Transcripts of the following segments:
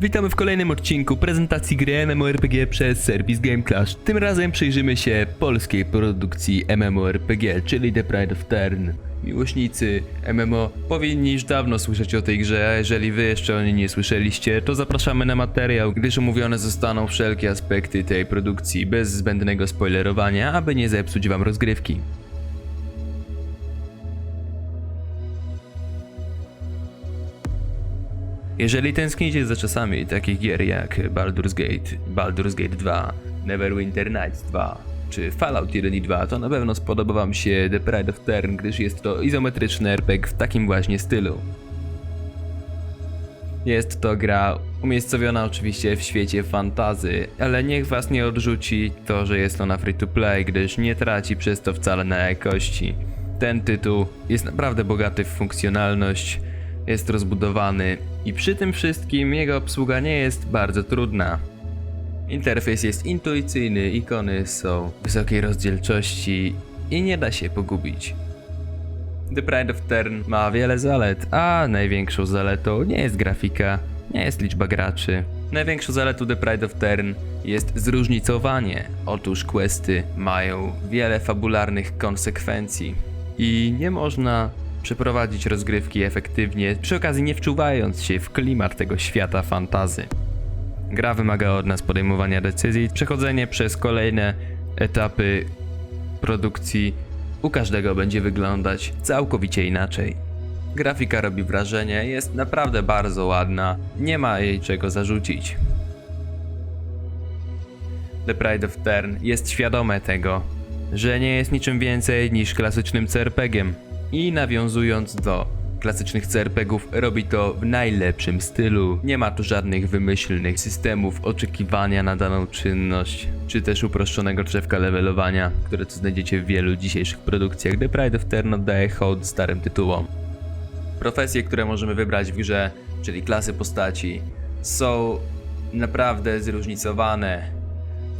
Witamy w kolejnym odcinku prezentacji gry MMORPG przez serwis Game Clash. Tym razem przyjrzymy się polskiej produkcji MMORPG, czyli The Pride of Turn. Miłośnicy MMO powinni już dawno słyszeć o tej grze, a jeżeli wy jeszcze o niej nie słyszeliście, to zapraszamy na materiał, gdyż omówione zostaną wszelkie aspekty tej produkcji bez zbędnego spoilerowania, aby nie zepsuć wam rozgrywki. Jeżeli tęsknicie za czasami takich gier jak Baldur's Gate, Baldur's Gate 2, Neverwinter Nights 2 czy Fallout 1 i 2, to na pewno spodoba wam się The Pride of Turn, gdyż jest to izometryczny RPG w takim właśnie stylu. Jest to gra umiejscowiona oczywiście w świecie fantazy, ale niech was nie odrzuci to, że jest ona free to play, gdyż nie traci przez to wcale na jakości. Ten tytuł jest naprawdę bogaty w funkcjonalność, jest rozbudowany i przy tym wszystkim jego obsługa nie jest bardzo trudna. Interfejs jest intuicyjny, ikony są wysokiej rozdzielczości i nie da się pogubić. The Pride of Turn ma wiele zalet, a największą zaletą nie jest grafika, nie jest liczba graczy. Największą zaletą The Pride of Turn jest zróżnicowanie. Otóż questy mają wiele fabularnych konsekwencji i nie można przeprowadzić rozgrywki efektywnie, przy okazji nie wczuwając się w klimat tego świata fantazy. Gra wymaga od nas podejmowania decyzji, przechodzenie przez kolejne etapy produkcji u każdego będzie wyglądać całkowicie inaczej. Grafika robi wrażenie, jest naprawdę bardzo ładna, nie ma jej czego zarzucić. The Pride of Turn jest świadome tego, że nie jest niczym więcej niż klasycznym CRPG-iem i nawiązując do klasycznych CRPG-ów robi to w najlepszym stylu. Nie ma tu żadnych wymyślnych systemów oczekiwania na daną czynność, czy też uproszczonego drzewka levelowania, które tu znajdziecie w wielu dzisiejszych produkcjach. The Pride of Turn oddaje hołd starym tytułom. Profesje, które możemy wybrać w grze, czyli klasy postaci, są naprawdę zróżnicowane.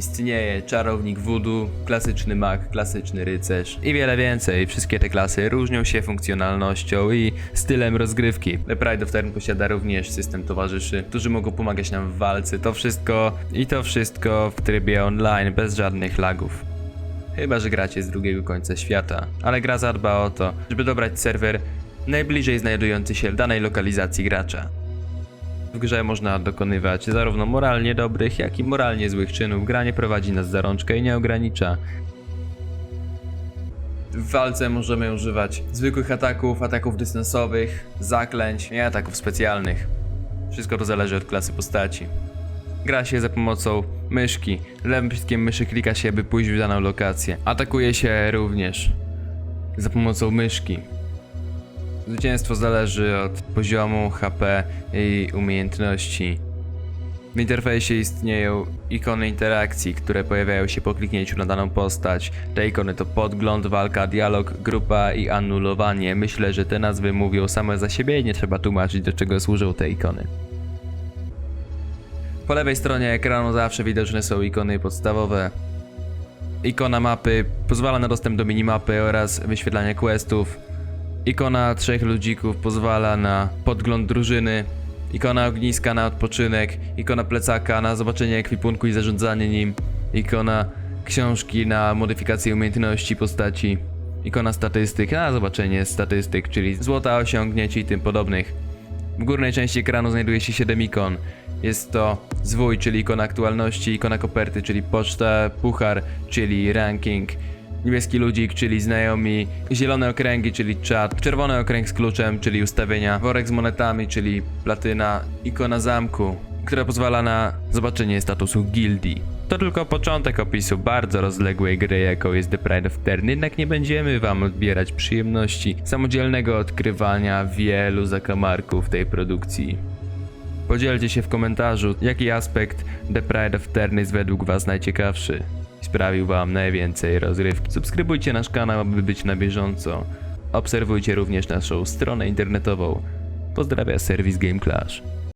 Istnieje czarownik voodoo, klasyczny mag, klasyczny rycerz i wiele więcej. Wszystkie te klasy różnią się funkcjonalnością i stylem rozgrywki. The Pride of Turn posiada również system towarzyszy, którzy mogą pomagać nam w walce. To wszystko i to wszystko w trybie online, bez żadnych lagów. Chyba, że gracie z drugiego końca świata, ale gra zadba o to, żeby dobrać serwer najbliżej znajdujący się w danej lokalizacji gracza. W grze można dokonywać zarówno moralnie dobrych, jak i moralnie złych czynów. Gra nie prowadzi nas za rączkę i nie ogranicza. W walce możemy używać zwykłych ataków, ataków dystansowych, zaklęć i ataków specjalnych. Wszystko to zależy od klasy postaci. Gra się za pomocą myszki. Lewym przyciskiem myszy klika się, by pójść w daną lokację. Atakuje się również za pomocą myszki. Zwycięstwo zależy od poziomu, HP i umiejętności. W interfejsie istnieją ikony interakcji, które pojawiają się po kliknięciu na daną postać. Te ikony to podgląd, walka, dialog, grupa i anulowanie. Myślę, że te nazwy mówią same za siebie i nie trzeba tłumaczyć, do czego służą te ikony. Po lewej stronie ekranu zawsze widoczne są ikony podstawowe. Ikona mapy pozwala na dostęp do minimapy oraz wyświetlanie questów. Ikona trzech ludzików pozwala na podgląd drużyny. Ikona ogniska na odpoczynek. Ikona plecaka na zobaczenie ekwipunku i zarządzanie nim. Ikona książki na modyfikację umiejętności postaci. Ikona statystyk na zobaczenie statystyk, czyli złota osiągnięć i tym podobnych. W górnej części ekranu znajduje się 7 ikon. Jest to zwój, czyli ikona aktualności, ikona koperty, czyli poczta, puchar, czyli ranking, niebieski ludzik, czyli znajomi, zielone okręgi, czyli czat, czerwony okręg z kluczem, czyli ustawienia, worek z monetami, czyli platyna, ikona zamku, która pozwala na zobaczenie statusu gildii. To tylko początek opisu bardzo rozległej gry, jaką jest The Pride of Turn, jednak nie będziemy wam odbierać przyjemności samodzielnego odkrywania wielu zakamarków tej produkcji. Podzielcie się w komentarzu, jaki aspekt The Pride of Turn jest według was najciekawszy sprawił wam najwięcej rozrywki. Subskrybujcie nasz kanał, aby być na bieżąco. Obserwujcie również naszą stronę internetową. Pozdrawia serwis Game Clash.